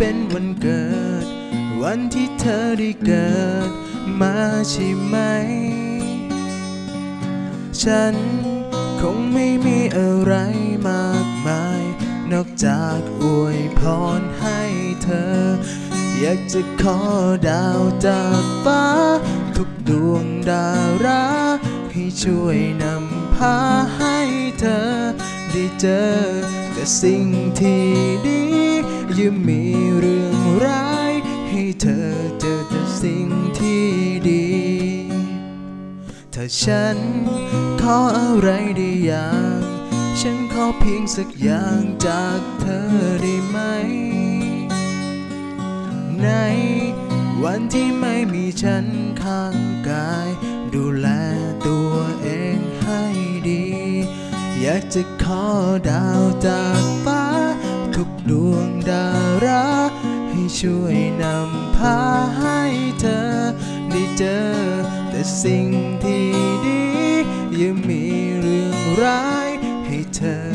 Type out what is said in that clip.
ป็นวันเกิด วันที่เธอได้เกิดมาใช่ไหม ฉันคงไม่มีอะไรมากมาย นอกจากอวยพรให้เธอ อยากจะขอดาวจากฟ้า ทุกดวงดารา ให้ช่วยนำพาให้เธอ ได้เจอแต่สิ่งที่ดี ย่ามีเรื่องร้าย ให้เธอเจอแต่สิ่งที่ดี ถ้าฉันขออะไรได้อย่าง ฉันขอเพียงสักอย่างจากเธอได้ไหม ในวันที่ไม่มีฉันข้างกาย ดูแลตัวเองให้ดี อยากจะขอดาวจาก วงดารา ให้ช่วยนำพาให้เธอ ได้เจอ แต่สิ่งที่ดียังมีเรื่องร้ายให้เธอ